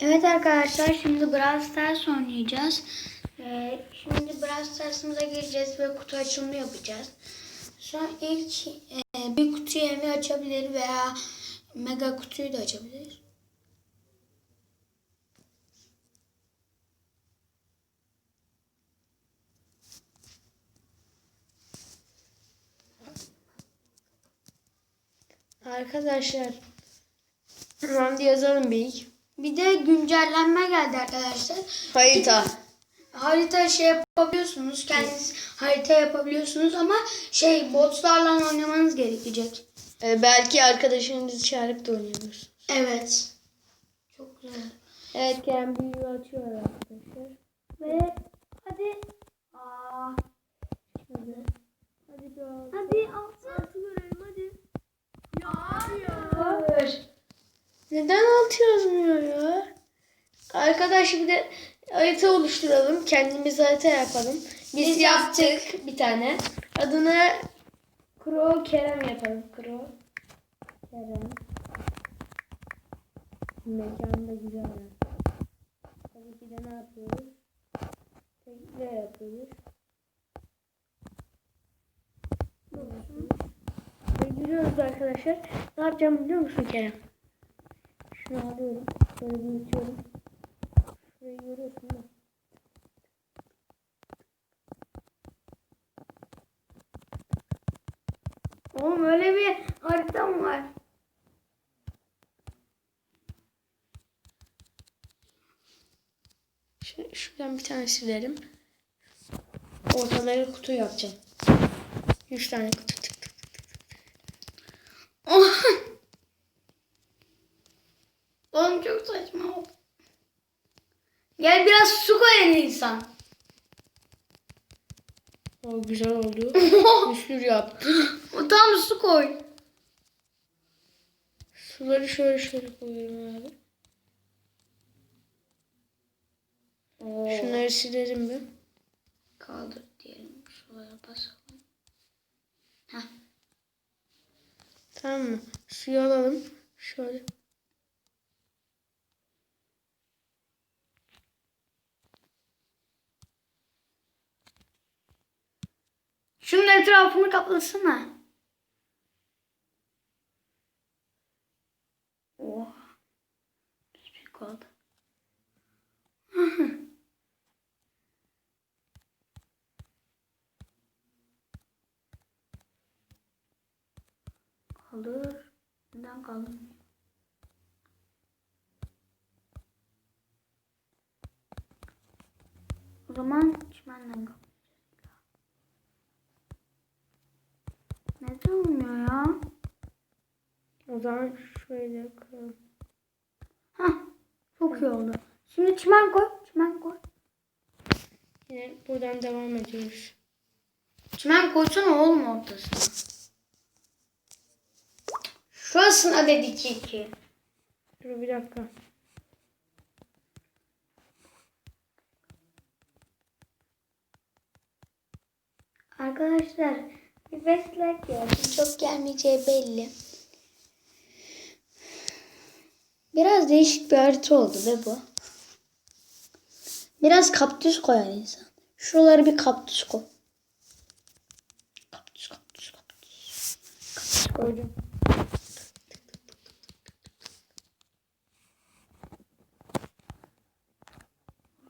Evet arkadaşlar şimdi Brawl Stars oynayacağız. Ee, şimdi Brawl Stars'ımıza gireceğiz ve kutu açılımı yapacağız. Sonra ilk e, bir kutuyu Emi açabilir veya mega kutuyu da açabilir. Arkadaşlar Randy yazalım bir. Bir de güncellenme geldi arkadaşlar. Harita. Harita şey yapabiliyorsunuz. Kendiniz harita yapabiliyorsunuz ama şey botlarla oynamanız gerekecek. Ee, belki arkadaşınızı çağırıp da oynayabilirsiniz. Evet. Çok güzel. Evet Kerem büyüğü açıyor arkadaşlar. Ve hadi. Aa, Hadi. Hadi biraz. hadi altı. Altı görelim hadi. Hayır. Neden altı yazmıyor ya? Arkadaş bir de harita oluşturalım. Kendimiz harita yapalım. Biz, Biz yaptık bir tane. Adını Kro Kerem yapalım. Kro Kerem. Mekan da güzel. Tabii ki de ne yapıyoruz? Tekle yapıyoruz. Ve giriyoruz arkadaşlar. Ne yapacağım biliyor musun Kerem? Şunu alıyorum. Şöyle büyütüyorum. Şurayı görüyorsun mi? Oğlum öyle bir harita mı var? Şu- Şuradan bir tane silerim. Ortaları kutu yapacağım. Üç tane kutu. 90. O güzel oldu. bir sürü yaptım. Tam su koy. Suları şöyle şöyle koyuyorum abi. Oo. Şunları silerim bir. Kaldır diyelim. Şuraya basalım. Heh. Tamam mı? Suyu alalım. Şöyle. Şunun etrafını kaplasana. Oh. Büyük oldu. Kaldır. Neden kaldırmıyor? O zaman çimenden kaldır. Neden olmuyor ya? O zaman şöyle koyalım. Hah, çok iyi oldu. Şimdi çimen koy, çimen koy. Yine buradan devam ediyoruz. Çimen koysana oğlum ortasına. Şurasına dedik iki. Dur bir dakika. Arkadaşlar bir beş like geldi. Çok gelmeyeceği belli. Biraz değişik bir harita oldu ve bu. Biraz kaktüs koyar insan. Şuralara bir kaktüs koy. Kaktüs, kaktüs. Kaktüs koy. Koydum.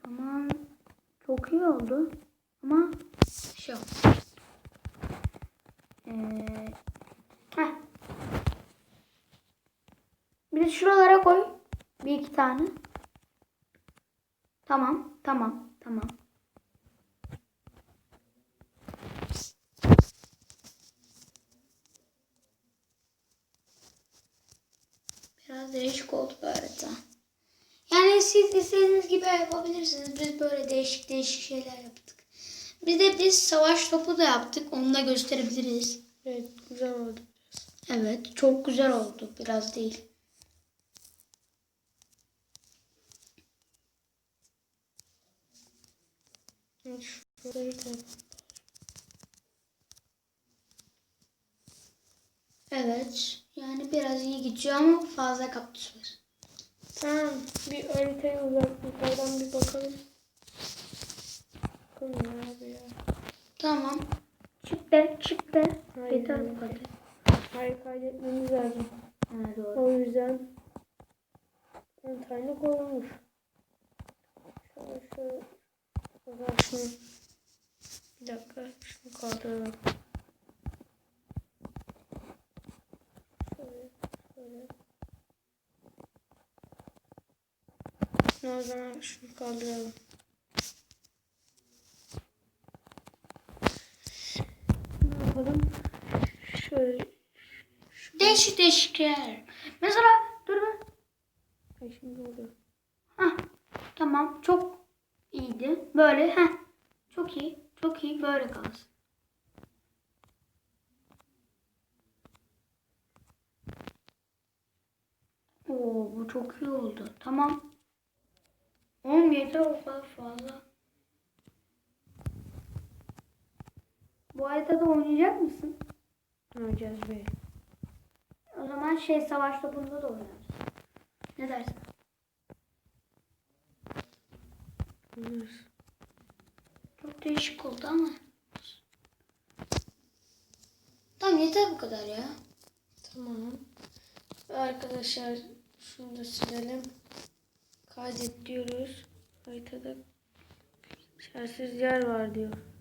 Aman çok iyi oldu. Ama şey yok. Ee. Bir de şuralara koy. Bir iki tane. Tamam, tamam, tamam. Biraz değişik oldu bu harita. Yani siz istediğiniz gibi yapabilirsiniz. Biz böyle değişik değişik şeyler yaptık. Bir de biz savaş topu da yaptık. Onu da gösterebiliriz. Evet güzel oldu. Evet çok güzel oldu. Biraz değil. Evet. Yani biraz iyi gidiyor ama fazla kaktüs var. Tamam. Bir haritaya uzaklıklardan bir bakalım. Bakalım ne abi ya. Tamam. Çık de çık de. Hayır. Yeter bu kadar. Hayır kaydetmemiz lazım. Ha, doğru. O yüzden 10 tane koyulmuş. Şöyle şöyle. Şunu. Bir dakika. Şunu kaldıralım. Şöyle. Şöyle. Şunu o zaman şunu kaldıralım. Ne yapalım? Şöyle. Değişik değişik yer. Mesela dur be. Ay şimdi oldu. Hah. Tamam. Çok iyiydi. Böyle. Heh. Çok iyi. Çok iyi. Böyle kalsın. Oo bu çok iyi oldu. Tamam. Oğlum yeter o kadar fazla. Bu haritada oynayacak mısın? Ne yapacağız be? O zaman şey savaş topunda da oynarız. Ne dersin? Olur. Çok değişik oldu ama. Tamam yeter bu kadar ya. Tamam. Arkadaşlar şunu da silelim. Kaydet diyoruz. Haritada şersiz yer var diyor.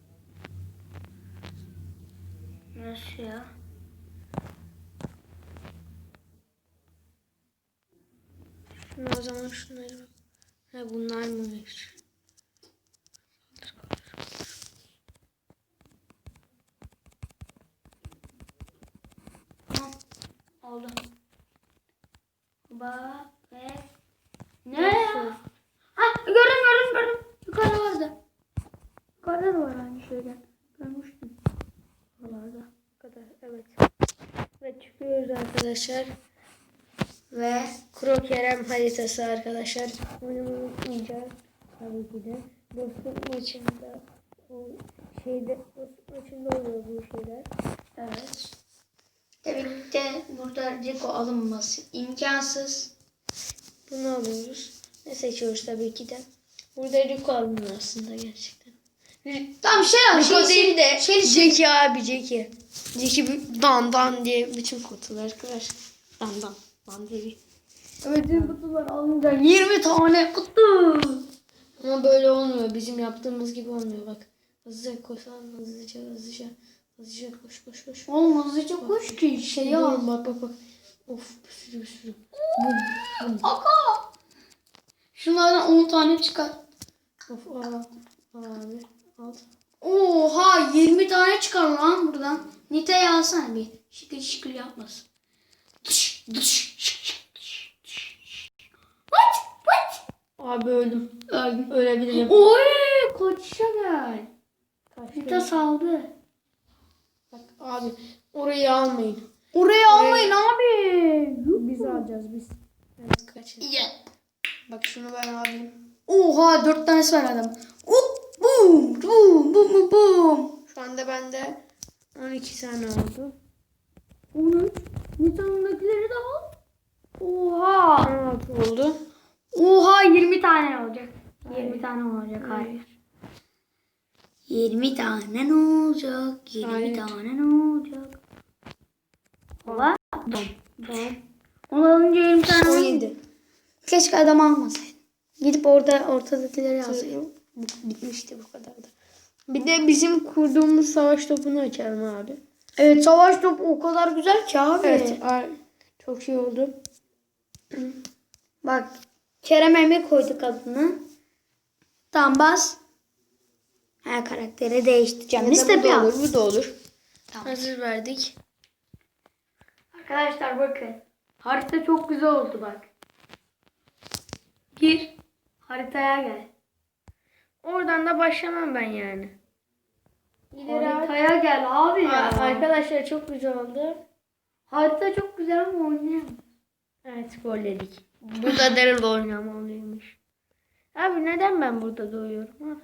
Nasıl ya? Şunu o zaman şunları bak. Ha bunlar kaldır. Tamam. Oldu. Bak ve... Ne ya? Ha gördüm gördüm gördüm. Yukarıda vardı. Yukarıda da var aynı şeyden. Görmüştüm. Oralarda. Bu kadar. Evet. Ve çıkıyoruz arkadaşlar. Ve Kuro Kerem haritası arkadaşlar. Oynamayı unutmayacağız. Tabii ki de. Dostluk maçında o şeyde dostluk maçında oluyor bu şeyler. Evet. Tabii ki de burada Rico alınması imkansız. Bunu alıyoruz. Ne seçiyoruz tabii ki de. Burada Rico alınıyor aslında gerçekten. Tamam şey al. Rico şey, değil de şey, Jackie abi Jackie. Jackie bir- dan dan diye bütün kutular arkadaşlar. Dan dan dan diye bir. Bütün kutular alınca 20 tane kutu. Ama böyle olmuyor. Bizim yaptığımız gibi olmuyor bak. Hızlıca koşalım hızlıca hızlıca. Hızlıca koş koş koş. Oğlum hızlıca koş ki şey Dur, al. Bak bak bak. Of bir sürü bir sürü. Aka. Şunlardan 10 tane çıkar. Of aa. Abi. Oha 20 tane çıkar lan buradan. Nita'yı alsana bir. Şıkır şıkır yapmasın. Dış, dış, şık. What? What? Abi öldüm. Öldüm. Ölebilirim. Oy kaçışa gel. Nita saldı. Bak abi orayı almayın. Oraya almayın abi. Biz alacağız biz. Evet kaçın. Yeah. Bak şunu ben alayım. Oha 4 tanesi var adam. Up, boom, boom, boom, boom, boom. Şu anda bende 12 tane oldu. 13. Nita'nındakileri de al. Oha. 16 oldu. Oha 20 tane olacak. Hayır. 20 tane olacak hayır. Hayır. 20 tane ne olacak? 20 Hayır. tane ne olacak? Ola. Tamam. Onu alınca 20 tane olacak. 17. Keşke adam almasaydın. Gidip orada ortadakileri alsaydın. Bitmişti bu kadar da. Bir de bizim kurduğumuz savaş topunu açalım abi. Evet savaş topu o kadar güzel ki abi. Evet. Çok iyi oldu. Bak Kerem Emre koyduk adını. Tamam bas. Ha karakteri değiştireceğim. Biz de bu da bir olur. Bu da olur. Tamam. Hazır verdik. Arkadaşlar bakın. Harita çok güzel oldu bak. Gir. Haritaya gel. Oradan da başlamam ben yani. İleri. Haritaya gel abi ya. Aa, Arkadaşlar çok güzel oldu. Harita çok güzel ama oynayamam. Evet golledik. Burada Daryl oynamalıymış. Abi neden ben burada doğuyorum? Ha?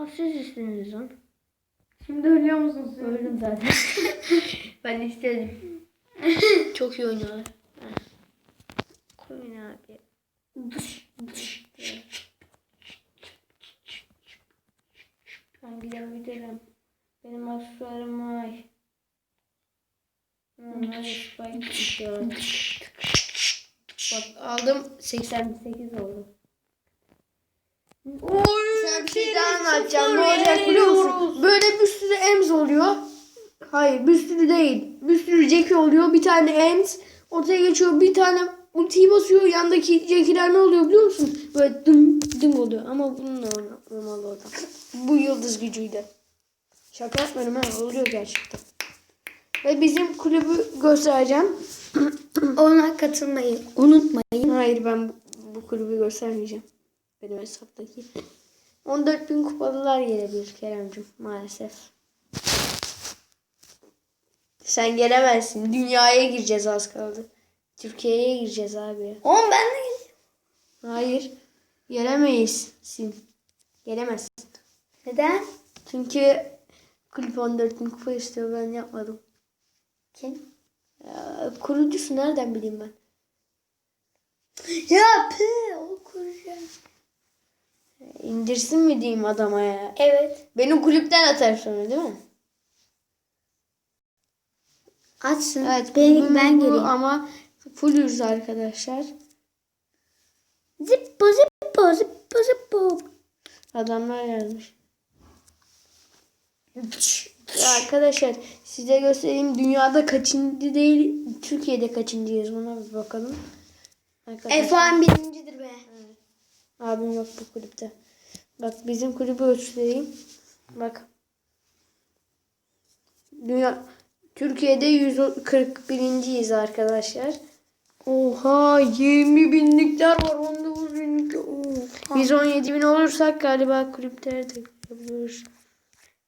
Aa, siz istediniz lan. Şimdi ölüyor musun sen? Öldüm zaten. ben istedim. çok iyi oynuyorlar. Koyun abi. Ben gidebilirim. Benim aksesuarım var. Spike gidiyor. Bak aldım 88 oldu. Sana bir şey daha anlatacağım. Ne olacak biliyor musun? Böyle bir sürü ems oluyor. Hayır bir sürü değil. Bir sürü Jackie oluyor. Bir tane ems ortaya geçiyor. Bir tane ultiyi basıyor. Yandaki Jackie'ler ne oluyor biliyor musun? Böyle dım dım oluyor. Ama bununla olmalı o. Bu yıldız gücüydü. Şaka yapmıyorum ha. Oluyor gerçekten. Ve bizim kulübü göstereceğim. Ona katılmayı unutmayın. Hayır ben bu, bu kulübü göstermeyeceğim. Benim hesaptaki. 14 bin kupalılar gelebilir Kerem'cim maalesef. Sen gelemezsin. Dünyaya gireceğiz az kaldı. Türkiye'ye gireceğiz abi. Oğlum ben de Hayır. Gelemeyiz. Sin. Gelemezsin. Neden? Çünkü kulüp 14 bin kupa istiyor. Ben yapmadım. Kim? Ya, kurucusu nereden bileyim ben? Ya o kuracağım. İndirsin mi diyeyim adama ya? Evet. Beni kulüpten atar sonra değil mi? Açsın. Evet ben, ben bu geleyim. ama fullüz arkadaşlar. Zippo zippo zippo zippo. Adamlar gelmiş. Arkadaşlar size göstereyim dünyada kaçıncı değil Türkiye'de kaçıncıyız ona bir bakalım. Efendim birincidir be. abim yok bu kulüpte. Bak bizim kulübü göstereyim. Bak. Dünya Türkiye'de 141.yiz arkadaşlar. Oha 20 binlikler var 19 binlikler. Oha. Biz 17 bin olursak galiba kulüpleri de yapabiliriz.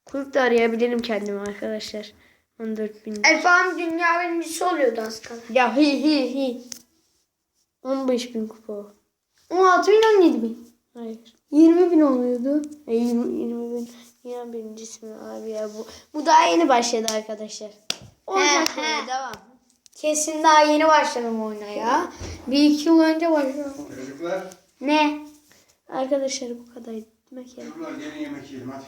Kulüp de arayabilirim kendime arkadaşlar. 14 bin. Efendim dünya birincisi oluyordu az kala. Ya hi hi hi. 15 bin kupa. o. 16 bin 17 bin. Hayır. 20 bin oluyordu. E, 20, 20 bin. Yine birincisi mi abi ya bu. Bu daha yeni başladı arkadaşlar. Olacak böyle devam. Kesin daha yeni başladım oyuna ya. Bir iki yıl önce başladım. Çocuklar, Ne? Arkadaşlar bu kadar. Yemek yedim. çocuklar gelin yemek yiyelim hadi.